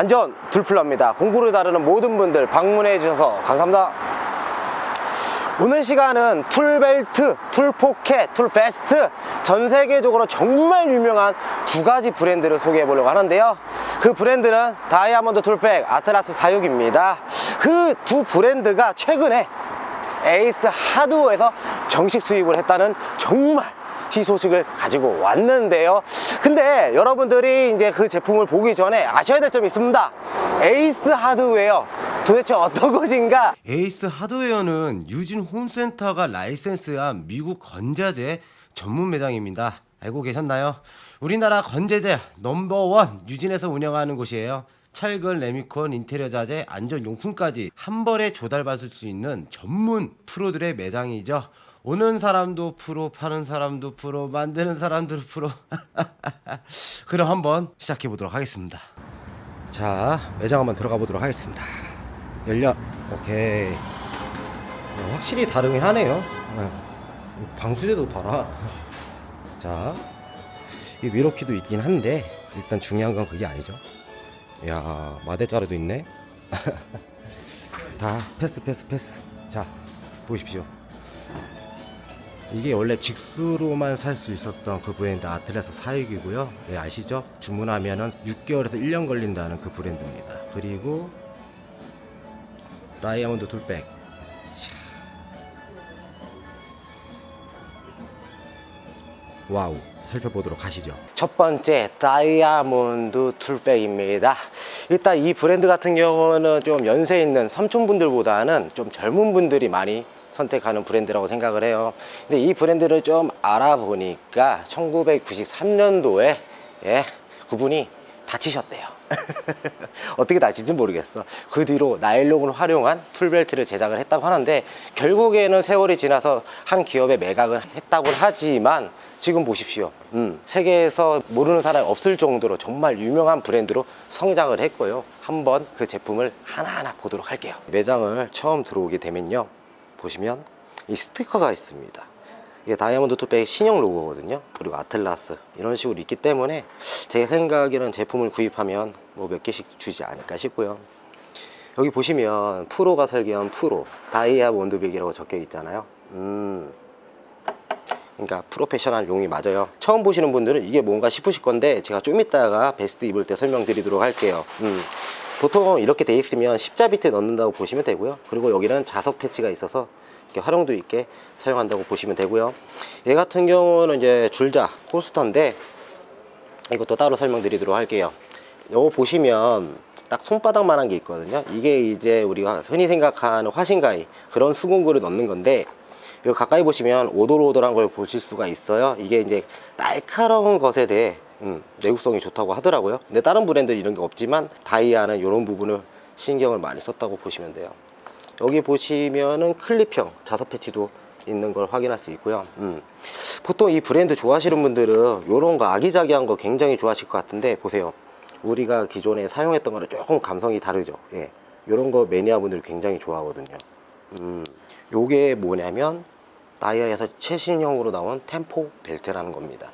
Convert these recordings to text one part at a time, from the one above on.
안전 둘플러입니다. 공구를 다루는 모든 분들 방문해 주셔서 감사합니다. 오늘 시간은 툴벨트, 툴포켓, 툴베스트 전 세계적으로 정말 유명한 두 가지 브랜드를 소개해 보려고 하는데요. 그 브랜드는 다이아몬드 툴백, 아틀라스 사육입니다. 그 두 브랜드가 최근에 에이스 하드웨어에서 정식 수입을 했다는 정말 희소식을 가지고 왔는데요. 근데 여러분들이 이제 그 제품을 보기 전에 아셔야 될 점이 있습니다. 에이스 하드웨어 도대체 어떤 것인가? 에이스 하드웨어는 유진 홈센터가 라이센스한 미국 건자재 전문 매장입니다. 알고 계셨나요? 우리나라 건재재 넘버원 유진에서 운영하는 곳이에요. 철근, 레미콘, 인테리어 자재, 안전용품까지 한 번에 조달받을 수 있는 전문 프로들의 매장이죠. 오는 사람도 프로, 파는 사람도 프로, 만드는 사람도 프로. 그럼 한번 시작해 보도록 하겠습니다. 자, 매장 한번 들어가 보도록 하겠습니다. 열려. 오케이. 어, 확실히 다르긴 하네요. 네. 방수제도 봐라. 자, 이 미러키도 있긴 한데 일단 중요한 건 그게 아니죠. 야, 마대자루도 있네. 다 패스 패스 패스. 자, 보십시오. 이게 원래 직수로만 살 수 있었던 그 브랜드 아틀라스 사육이고요. 네, 아시죠? 주문하면은 6개월에서 1년 걸린다는 그 브랜드입니다. 그리고 다이아몬드. 샤. 와우. 살펴보도록 하시죠. 첫 번째 다이아몬드 툴백입니다. 일단 이 브랜드 같은 경우는 좀 연세 있는 삼촌분들보다는 좀 젊은 분들이 많이 선택하는 브랜드라고 생각을 해요. 근데 이 브랜드를 좀 알아보니까 1993년도에 예, 그분이 다치셨대요. 어떻게 다친지 모르겠어. 그 뒤로 나일론을 활용한 툴벨트를 제작을 했다고 하는데 결국에는 세월이 지나서 한 기업에 매각을 했다고 하지만 지금 보십시오. 음, 세계에서 모르는 사람이 없을 정도로 정말 유명한 브랜드로 성장을 했고요. 한번 그 제품을 하나하나 보도록 할게요. 매장을 처음 들어오게 되면요. 보시면 이 스티커가 있습니다. 이게 다이아몬드 투백 신형 로고거든요. 그리고 아틀라스 이런 식으로 있기 때문에 제 생각에는 제품을 구입하면 뭐 몇 개씩 주지 않을까 싶고요. 여기 보시면 프로가 설계한 프로 다이아몬드 백이라고 적혀 있잖아요. 음. 그러니까 프로페셔널 용이 맞아요. 처음 보시는 분들은 이게 뭔가 싶으실 건데 제가 좀 이따가 베스트 입을 때 설명드리도록 할게요. 음. 보통 이렇게 돼 있으면 십자 밑에 넣는다고 보시면 되고요. 그리고 여기는 자석 패치가 있어서 이렇게 활용도 있게 사용한다고 보시면 되고요. 얘 같은 경우는 이제 줄자 홀스터인데 이것도 따로 설명드리도록 할게요. 요거 보시면 딱 손바닥만한 게 있거든요. 이게 이제 우리가 흔히 생각하는 화신가위 그런 수공구를 넣는 건데 이거 가까이 보시면 오돌오돌한 걸 보실 수가 있어요. 이게 이제 날카로운 것에 대해 음, 내구성이 좋다고 하더라고요. 근데 다른 브랜드는 이런 게 없지만 다이아는 이런 부분을 신경을 많이 썼다고 보시면 돼요. 여기 보시면은 클립형 자석 패치도 있는 걸 확인할 수 있고요. 음. 보통 이 브랜드 좋아하시는 분들은 이런 거 아기자기한 거 굉장히 좋아하실 것 같은데 보세요. 우리가 기존에 사용했던 거랑 조금 감성이 다르죠. 예. 이런 거 매니아 분들이 굉장히 좋아하거든요. 음. 요게 뭐냐면 다이아에서 최신형으로 나온 템포 벨트라는 겁니다.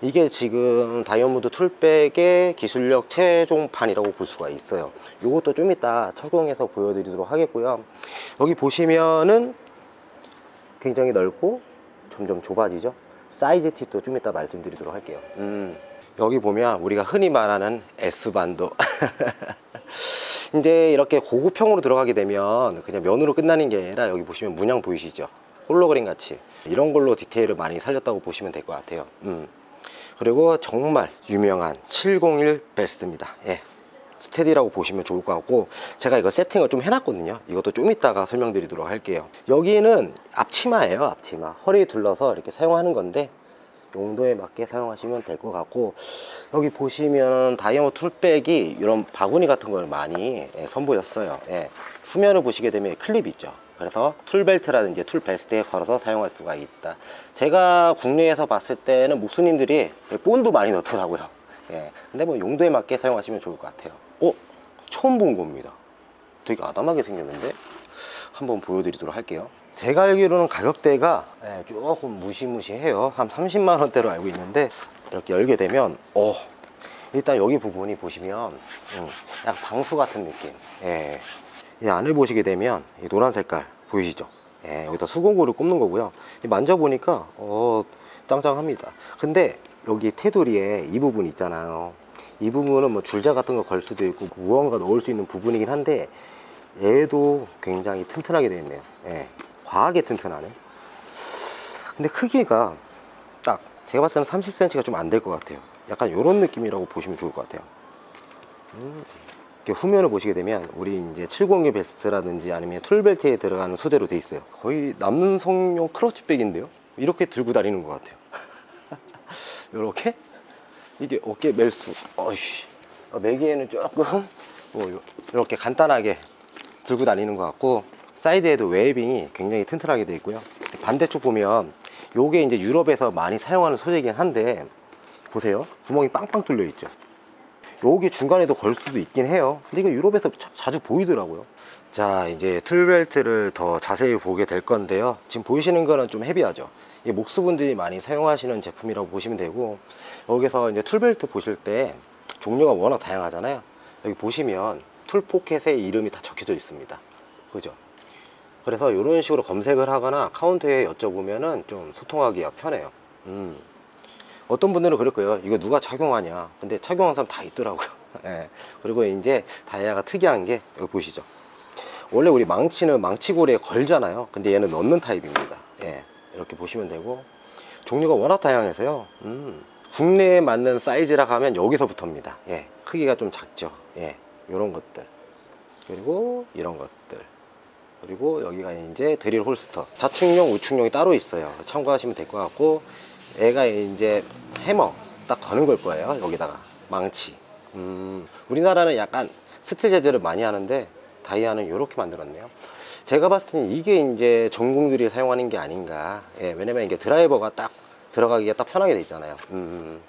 이게 지금 다이아몬드 툴백의 기술력 최종판이라고 볼 수가 있어요. 이것도 좀 이따 적용해서 보여드리도록 하겠고요. 여기 보시면은 굉장히 넓고 점점 좁아지죠. 사이즈 팁도 좀 이따 말씀드리도록 할게요. 음, 여기 보면 우리가 흔히 말하는 S반도. 이제 이렇게 고급형으로 들어가게 되면 그냥 면으로 끝나는 게 아니라 여기 보시면 문양 보이시죠? 홀로그램 같이 이런 걸로 디테일을 많이 살렸다고 보시면 될 것 같아요. 음. 그리고 정말 유명한 701 베스트입니다. 예. 스테디라고 보시면 좋을 것 같고 제가 이거 세팅을 좀 해놨거든요 이것도 좀 이따가 설명드리도록 할게요 여기는 앞치마예요 앞치마 허리 둘러서 이렇게 사용하는 건데 용도에 맞게 사용하시면 될 것 같고 여기 보시면 다이아몬드 툴백이 이런 바구니 같은 걸 많이 예, 선보였어요 예. 후면을 보시게 되면 클립 있죠 그래서 툴벨트라든지 툴베스트에 걸어서 사용할 수가 있다 제가 국내에서 봤을 때는 목수님들이 본도 많이 넣더라고요 예. 근데 뭐 용도에 맞게 사용하시면 좋을 것 같아요 어? 처음 본 겁니다 되게 아담하게 생겼는데 한번 보여드리도록 할게요 제가 알기로는 가격대가 예, 조금 무시무시해요 한 30만 원대로 알고 있는데 이렇게 열게 되면 어 일단 여기 부분이 보시면 음, 약간 방수 같은 느낌. 예. 이 안을 보시게 되면 이 노란 색깔 보이시죠? 예, 여기다 수공구를 꼽는 거고요. 이 만져보니까 어 짱짱합니다. 근데 여기 테두리에 이 부분 있잖아요. 이 부분은 뭐 줄자 같은 거 걸 수도 있고 무언가 넣을 수 있는 부분이긴 한데 얘도 굉장히 튼튼하게 되어 있네요. 예, 과하게 튼튼하네. 근데 크기가 딱 제가 봤을 때는 30cm가 좀 안 될 것 같아요. 약간 이런 느낌이라고 보시면 좋을 것 같아요. 음, 후면을 보시게 되면 우리 이제 702 베스트라든지 아니면 툴벨트에 들어가는 소재로 돼 있어요. 거의 남성용 크러치백인데요. 이렇게 들고 다니는 것 같아요. 이렇게 이게 어깨 멜수. 어이씨. 어, 매기에는 조금 뭐 이렇게 간단하게 들고 다니는 것 같고 사이드에도 웨이빙이 굉장히 튼튼하게 되어 있고요. 반대쪽 보면 요게 이제 유럽에서 많이 사용하는 소재이긴 한데 보세요. 구멍이 빵빵 뚫려 있죠. 여기 중간에도 걸 수도 있긴 해요. 근데 이거 유럽에서 자, 자주 보이더라고요. 자, 이제 툴벨트를 더 자세히 보게 될 건데요. 지금 보이시는 거는 좀 헤비하죠. 이게 목수분들이 많이 사용하시는 제품이라고 보시면 되고, 여기서 이제 툴벨트 보실 때 종류가 워낙 다양하잖아요. 여기 보시면 툴포켓의 이름이 다 적혀져 있습니다. 그죠? 그래서 이런 식으로 검색을 하거나 카운터에 여쭤보면은 좀 소통하기가 편해요. 음. 어떤 분들은 그럴 거예요. 이거 누가 착용하냐. 근데 착용한 사람 다 있더라고요. 예. 그리고 이제 다이아가 특이한 게 여기 보시죠. 원래 우리 망치는 망치고리에 걸잖아요. 근데 얘는 넣는 타입입니다. 예. 이렇게 보시면 되고 종류가 워낙 다양해서요. 음. 국내에 맞는 사이즈라 하면 여기서부터입니다. 예. 크기가 좀 작죠. 예. 요런 것들. 그리고 이런 것들. 그리고 여기가 이제 드릴 홀스터. 자충용, 우충용이 따로 있어요. 참고하시면 될 것 같고 얘가 이제 해머 딱 거는 걸 거예요. 여기다가 망치. 음, 우리나라는 약간 스틸 재질을 많이 하는데 다이아는 이렇게 만들었네요. 제가 봤을 때는 이게 이제 전공들이 사용하는 게 아닌가. 예, 왜냐면 이게 드라이버가 딱 들어가기가 딱 편하게 돼 있잖아요. 음.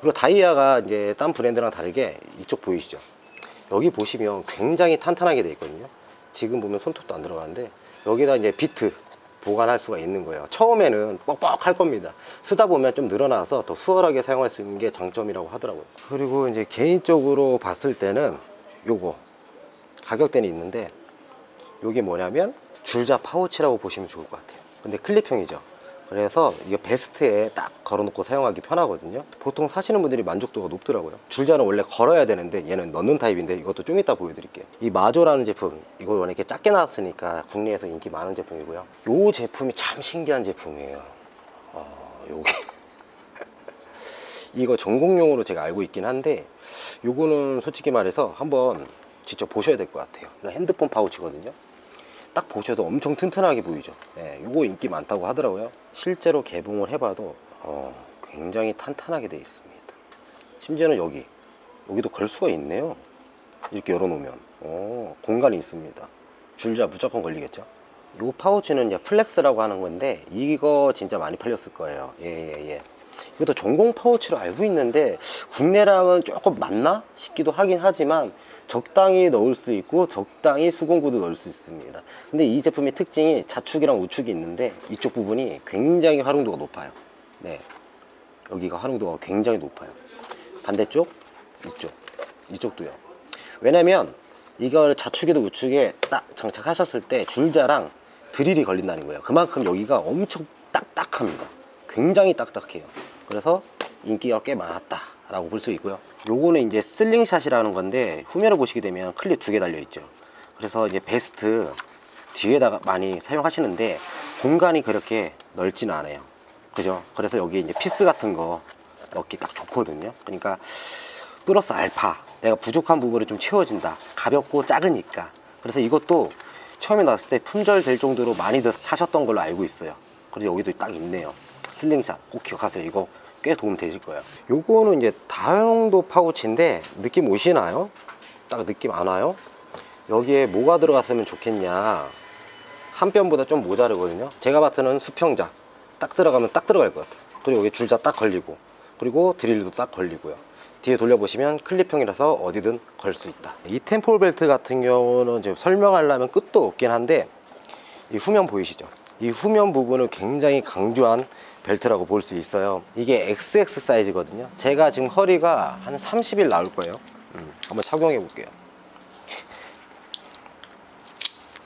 그리고 다이아가 이제 딴 브랜드랑 다르게 이쪽 보이시죠? 여기 보시면 굉장히 탄탄하게 돼 있거든요. 지금 보면 손톱도 안 들어가는데 여기다 이제 비트 보관할 수가 있는 거예요. 처음에는 뻑뻑할 겁니다. 쓰다 보면 좀 늘어나서 더 수월하게 사용할 수 있는 게 장점이라고 하더라고요. 그리고 이제 개인적으로 봤을 때는 요거 가격대는 있는데 요게 뭐냐면 줄자 파우치라고 보시면 좋을 것 같아요. 근데 클립형이죠. 그래서 이게 베스트에 딱 걸어놓고 사용하기 편하거든요. 보통 사시는 분들이 만족도가 높더라고요. 줄자는 원래 걸어야 되는데 얘는 넣는 타입인데 이것도 좀 이따 보여드릴게요. 이 마조라는 제품 이거 원래 이렇게 작게 나왔으니까 국내에서 인기 많은 제품이고요. 이 제품이 참 신기한 제품이에요. 어, 요게 이거 전공용으로 제가 알고 있긴 한데 요거는 솔직히 말해서 한번 직접 보셔야 될 것 같아요. 이거 핸드폰 파우치거든요. 딱 보셔도 엄청 튼튼하게 보이죠. 네, 요거 인기 많다고 하더라고요. 실제로 개봉을 해봐도 어, 굉장히 탄탄하게 돼 있습니다. 심지어는 여기 여기도 걸 수가 있네요. 이렇게 열어놓으면 어, 공간이 있습니다. 줄자 무조건 걸리겠죠. 요 파우치는 이제 플렉스라고 하는 건데 이거 진짜 많이 팔렸을 거예요. 예예 예. 이것도 전공 파우치로 알고 있는데 국내랑은 조금 맞나 싶기도 하긴 하지만 적당히 넣을 수 있고 적당히 수공구도 넣을 수 있습니다. 근데 이 제품의 특징이 자축이랑 우축이 있는데 이쪽 부분이 굉장히 활용도가 높아요. 네. 여기가 활용도가 굉장히 높아요. 반대쪽, 이쪽, 이쪽도요. 왜냐면 이걸 자축에도 우축에 딱 장착하셨을 때 줄자랑 드릴이 걸린다는 거예요. 그만큼 여기가 엄청 딱딱합니다. 굉장히 딱딱해요. 그래서 인기가 꽤 많았다 라고 볼 수 있고요. 요거는 이제 슬링샷이라는 건데 후면을 보시게 되면 클립 두 개 달려 있죠. 그래서 이제 베스트 뒤에다가 많이 사용하시는데 공간이 그렇게 넓지는 않아요. 그죠? 그래서 여기 이제 피스 같은 거 넣기 딱 좋거든요. 그러니까 플러스 알파 내가 부족한 부분을 좀 채워진다. 가볍고 작으니까. 그래서 이것도 처음에 나왔을 때 품절 될 정도로 많이들 사셨던 걸로 알고 있어요. 그래서 여기도 딱 있네요. 슬링샷 꼭 기억하세요. 이거 꽤 도움 되실 거예요. 요거는 이제 다용도 파우치인데 느낌 오시나요? 딱 느낌 안 와요? 여기에 뭐가 들어갔으면 좋겠냐. 한 뼘보다 좀 모자르거든요. 제가 봤을 때는 수평자 딱 들어가면 딱 들어갈 것 같아요. 그리고 여기 줄자 딱 걸리고 그리고 드릴도 딱 걸리고요. 뒤에 돌려보시면 클립형이라서 어디든 걸 수 있다. 이 템폴 벨트 같은 경우는 이제 설명하려면 끝도 없긴 한데 이 후면 보이시죠? 이 후면 부분을 굉장히 강조한 벨트라고 볼 수 있어요. 이게 XX 사이즈거든요. 제가 지금 허리가 한 30일 나올 거예요. 음, 한번 착용해 볼게요.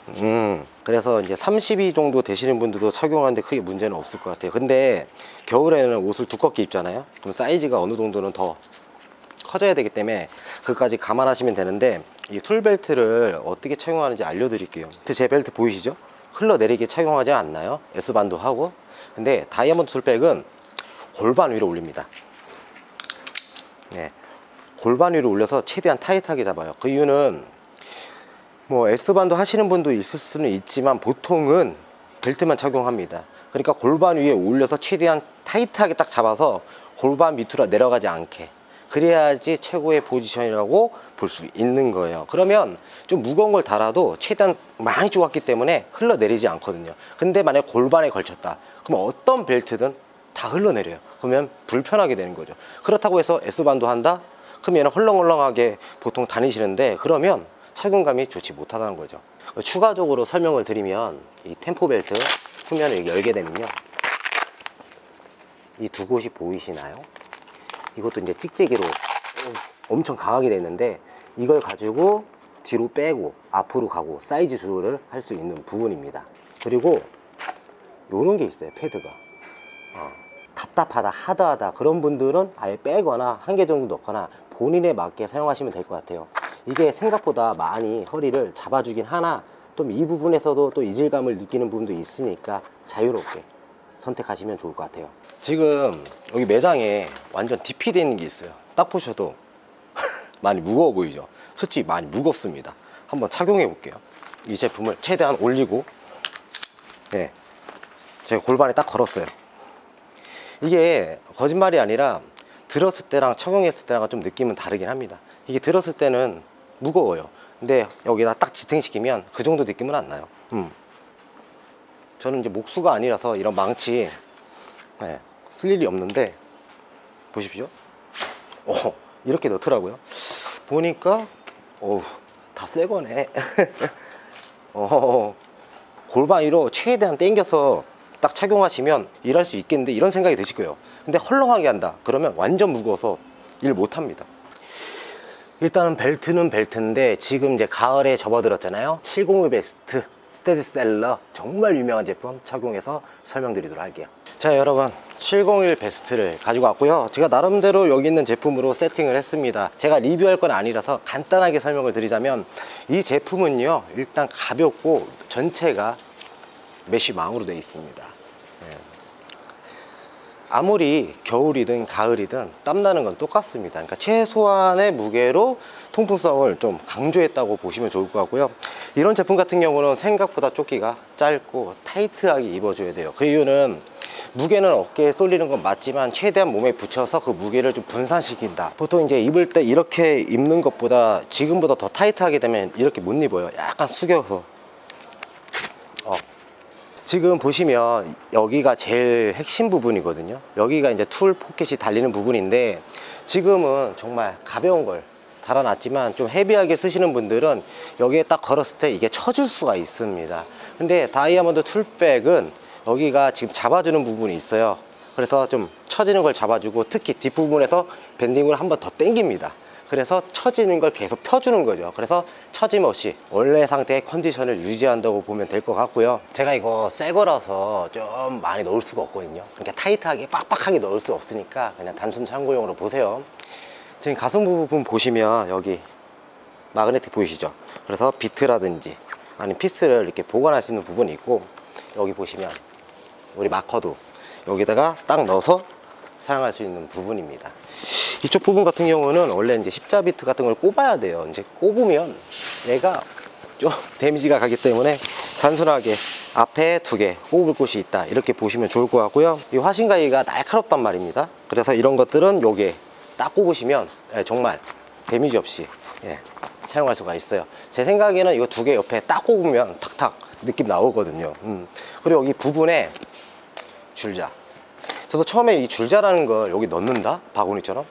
음, 그래서 이제 32 정도 되시는 분들도 착용하는데 크게 문제는 없을 것 같아요. 근데 겨울에는 옷을 두껍게 입잖아요. 그럼 사이즈가 어느 정도는 더 커져야 되기 때문에 그까지 감안하시면 되는데 이 툴벨트를 어떻게 착용하는지 알려드릴게요. 제 벨트 보이시죠? 흘러내리게 착용하지 않나요? S반도 하고 근데 다이아몬드 툴백은 골반 위로 올립니다. 네, 골반 위로 올려서 최대한 타이트하게 잡아요. 그 이유는 뭐 S반도 하시는 분도 있을 수는 있지만 보통은 벨트만 착용합니다. 그러니까 골반 위에 올려서 최대한 타이트하게 딱 잡아서 골반 밑으로 내려가지 않게 그래야지 최고의 포지션이라고 볼 수 있는 거예요. 그러면 좀 무거운 걸 달아도 최대한 많이 쪼았기 때문에 흘러내리지 않거든요. 근데 만약 골반에 걸쳤다. 그럼 어떤 벨트든 다 흘러내려요. 그러면 불편하게 되는 거죠. 그렇다고 해서 S반도 한다? 얘는 헐렁헐렁하게 보통 다니시는데 그러면 착용감이 좋지 못하다는 거죠. 추가적으로 설명을 드리면 이 템포 벨트 후면을 열게 되면요. 이 두 곳이 보이시나요? 이것도 이제 찍찍이로 엄청 강하게 있는데 이걸 가지고 뒤로 빼고 앞으로 가고 사이즈 조절을 할 수 있는 부분입니다. 그리고 요런 게 있어요, 패드가. 어, 답답하다, 하다하다 그런 분들은 아예 빼거나 한 개 정도 넣거나 본인에 맞게 사용하시면 될 것 같아요. 이게 생각보다 많이 허리를 잡아주긴 하나 또이 부분에서도 또 이질감을 느끼는 부분도 있으니까 자유롭게 선택하시면 좋을 것 같아요. 지금 여기 매장에 완전 DP 되어 있는 게 있어요. 딱 보셔도 많이 무거워 보이죠? 솔직히 많이 무겁습니다. 한번 착용해 볼게요. 이 제품을 최대한 올리고, 네. 제가 골반에 딱 걸었어요. 이게 거짓말이 아니라 들었을 때랑 착용했을 때랑 좀 느낌은 다르긴 합니다. 이게 들었을 때는 무거워요. 근데 여기다 딱 지탱시키면 그 정도 느낌은 안 나요. 음. 저는 이제 목수가 아니라서 이런 망치 네, 쓸 일이 없는데 보십시오. 어, 이렇게 넣더라고요. 보니까 어우, 다새 거네. 어, 골반 위로 최대한 당겨서 딱 착용하시면 일할 수 있겠는데 이런 생각이 드실 거예요. 근데 헐렁하게 한다. 그러면 완전 무거워서 일 못 합니다. 일단은 벨트는 벨트인데 지금 이제 가을에 접어들었잖아요. 701 베스트 스테디셀러 정말 유명한 제품 착용해서 설명드리도록 할게요. 자 여러분 701 베스트를 가지고 왔고요. 제가 나름대로 여기 있는 제품으로 세팅을 했습니다. 제가 리뷰할 건 아니라서 간단하게 설명을 드리자면 이 제품은요 일단 가볍고 전체가 메쉬망으로 되어 있습니다. 예. 아무리 겨울이든 가을이든 땀나는 건 똑같습니다. 그러니까 최소한의 무게로 통풍성을 좀 강조했다고 보시면 좋을 것 같고요. 이런 제품 같은 경우는 생각보다 조끼가 짧고 타이트하게 입어줘야 돼요. 그 이유는 무게는 어깨에 쏠리는 건 맞지만 최대한 몸에 붙여서 그 무게를 좀 분산시킨다. 보통 이제 입을 때 이렇게 입는 것보다 지금보다 더 타이트하게 되면 이렇게 못 입어요. 약간 숙여서. 어, 지금 보시면 여기가 제일 핵심 부분이거든요. 여기가 이제 툴 포켓이 달리는 부분인데 지금은 정말 가벼운 걸 달아놨지만 좀 헤비하게 쓰시는 분들은 여기에 딱 걸었을 때 이게 처질 수가 있습니다. 근데 다이아몬드 툴백은 여기가 지금 잡아주는 부분이 있어요. 그래서 좀 처지는 걸 잡아주고 특히 뒷부분에서 밴딩을 한 번 더 당깁니다. 그래서 처지는 걸 계속 펴주는 거죠. 그래서 처짐 없이 원래 상태의 컨디션을 유지한다고 보면 될 것 같고요. 제가 이거 새 거라서 좀 많이 넣을 수가 없거든요. 그러니까 타이트하게 빡빡하게 넣을 수 없으니까 그냥 단순 참고용으로 보세요. 지금 가슴 부분 보시면 여기 마그네틱 보이시죠? 그래서 비트라든지 아니면 피스를 이렇게 보관할 수 있는 부분이 있고 여기 보시면 우리 마커도 여기다가 딱 넣어서 사용할 수 있는 부분입니다. 이쪽 부분 같은 경우는 원래 이제 십자 비트 같은 걸 꼽아야 돼요. 이제 꼽으면 얘가 좀 데미지가 가기 때문에 단순하게 앞에 두 개 꼽을 곳이 있다. 이렇게 보시면 좋을 것 같고요. 이 화신가위가 날카롭단 말입니다. 그래서 이런 것들은 요게 딱 꼽으시면 예, 정말 데미지 없이 예, 사용할 수가 있어요. 제 생각에는 이거 두개 옆에 딱 꼽으면 탁탁 느낌 나오거든요. 음. 그리고 여기 부분에 줄자. 저도 처음에 이 줄자라는 걸 여기 넣는다? 바구니처럼?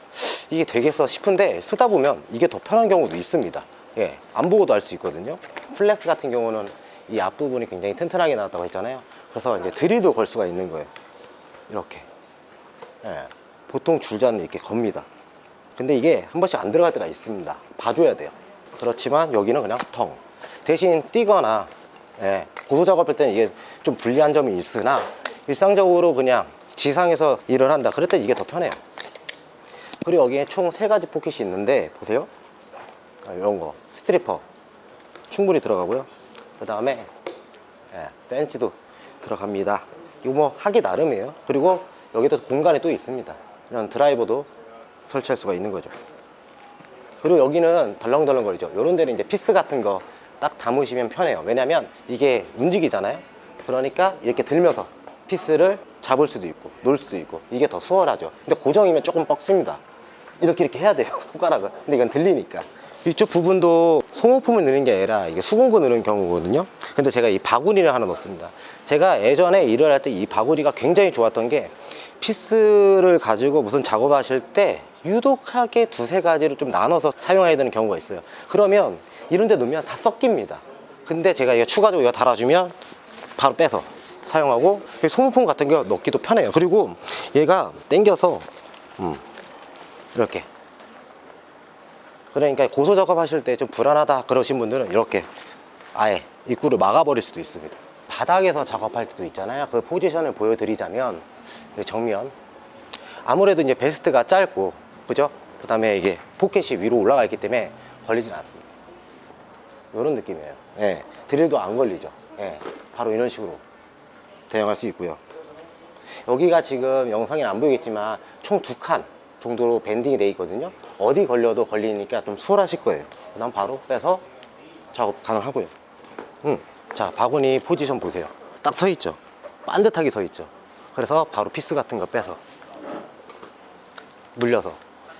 이게 되겠어 싶은데 쓰다 보면 이게 더 편한 경우도 있습니다. 예, 안 보고도 알 수 있거든요. 플렉스 같은 경우는 이 앞부분이 굉장히 튼튼하게 나왔다고 했잖아요. 그래서 이제 드릴도 걸 수가 있는 거예요. 이렇게 예, 보통 줄자는 이렇게 겁니다 근데 이게 한 번씩 안 들어갈 때가 있습니다 봐줘야 돼요 그렇지만 여기는 그냥 텅 대신 띄거나 예, 고소 작업할 때는 이게 좀 불리한 점이 있으나 일상적으로 그냥 지상에서 일을 한다. 그럴 때 이게 더 편해요. 그리고 여기에 총 세 가지 포켓이 있는데 보세요. 아, 이런 거. 스트리퍼. 충분히 들어가고요. 그 다음에 예, 벤치도 들어갑니다. 이거 뭐 하기 나름이에요. 그리고 여기도 공간이 또 있습니다. 이런 드라이버도 설치할 수가 있는 거죠. 그리고 여기는 덜렁덜렁 거리죠. 이런 데는 이제 피스 같은 거 딱 담으시면 편해요. 왜냐면 이게 움직이잖아요. 그러니까 이렇게 들면서 피스를 잡을 수도 있고 놓을 수도 있고 이게 더 수월하죠. 근데 고정이면 조금 뻑습니다. 이렇게 이렇게 해야 돼요 손가락을. 근데 이건 들리니까. 이쪽 부분도 소모품을 넣는 게 아니라 이게 수공구 넣는 경우거든요. 근데 제가 이 바구니를 하나 넣습니다. 제가 예전에 일을 할 때 이 바구니가 굉장히 좋았던 게 피스를 가지고 무슨 작업하실 때 유독하게 두세 가지로 좀 나눠서 사용해야 되는 경우가 있어요. 그러면 이런 데 넣으면 다 섞입니다. 근데 제가 이거 추가적으로 이거 달아주면 바로 빼서 사용하고 소모품 같은 거 넣기도 편해요. 그리고 얘가 당겨서 음, 이렇게. 그러니까 고소 작업하실 때 좀 불안하다 그러신 분들은 이렇게 아예 입구를 막아버릴 수도 있습니다. 바닥에서 작업할 때도 있잖아요. 그 포지션을 보여드리자면 이 정면. 아무래도 이제 베스트가 짧고 그죠? 그 다음에 이게 포켓이 위로 올라가 있기 때문에 걸리진 않습니다. 이런 느낌이에요. 예, 드릴도 안 걸리죠. 예, 바로 이런 식으로 대응할 수 있고요. 여기가 지금 영상에 안 보이겠지만 총 두 칸 정도로 밴딩이 돼 있거든요. 어디 걸려도 걸리니까 좀 수월하실 거예요. 그 다음 바로 빼서 작업 가능하고요. 음. 자 바구니 포지션 보세요. 딱 서 있죠? 반듯하게 서 있죠? 그래서 바로 피스 같은 거 빼서 물려서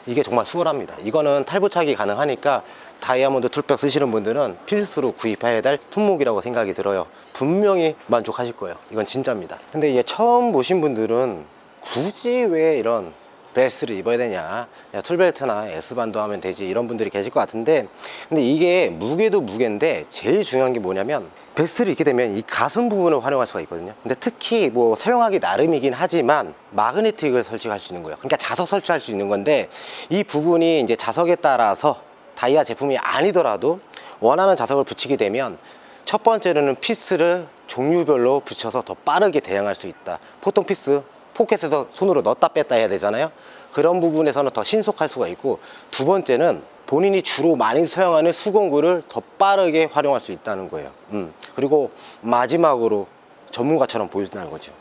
이게 정말 수월합니다. 이거는 탈부착이 가능하니까 다이아몬드 툴백 쓰시는 분들은 필수로 구입해야 될 품목이라고 생각이 들어요. 분명히 만족하실 거예요. 이건 진짜입니다. 근데 이제 처음 보신 분들은 굳이 왜 이런 베스트를 입어야 되냐 툴벨트나 S반도 하면 되지 이런 분들이 계실 것 같은데 근데 이게 무게도 무게인데 제일 중요한 게 뭐냐면 베스트를 입게 되면 이 가슴 부분을 활용할 수가 있거든요. 근데 특히 뭐 사용하기 나름이긴 하지만 마그네틱을 설치할 수 있는 거예요. 그러니까 자석 설치할 수 있는 건데 이 부분이 이제 자석에 따라서 다이아 제품이 아니더라도 원하는 자석을 붙이게 되면 첫 번째로는 피스를 종류별로 붙여서 더 빠르게 대응할 수 있다. 보통 피스 포켓에서 손으로 넣었다 뺐다 해야 되잖아요. 그런 부분에서는 더 신속할 수가 있고 두 번째는 본인이 주로 많이 사용하는 수공구를 더 빠르게 활용할 수 있다는 거예요. 음. 그리고 마지막으로 전문가처럼 보여준다는 거죠.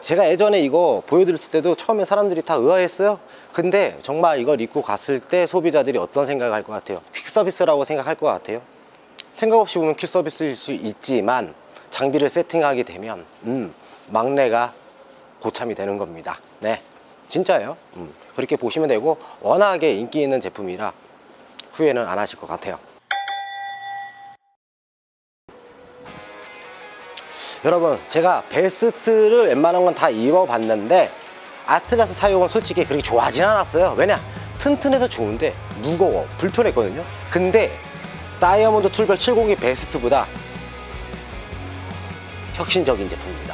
제가 예전에 이거 보여드렸을 때도 처음에 사람들이 다 의아했어요. 근데 정말 이걸 입고 갔을 때 소비자들이 어떤 생각을 할 것 같아요? 퀵 서비스라고 생각할 것 같아요? 생각 없이 보면 퀵 서비스일 수 있지만 장비를 세팅하게 되면 음, 막내가 고참이 되는 겁니다. 네. 진짜예요? 음, 그렇게 보시면 되고 워낙에 인기 있는 제품이라 후회는 안 하실 것 같아요. 여러분 제가 베스트를 웬만한 건 다 입어봤는데 아트가스 사용은 솔직히 그렇게 좋아하진 않았어요. 왜냐? 튼튼해서 좋은데 무거워. 불편했거든요. 근데 다이아몬드 툴별 702 베스트보다 혁신적인 제품입니다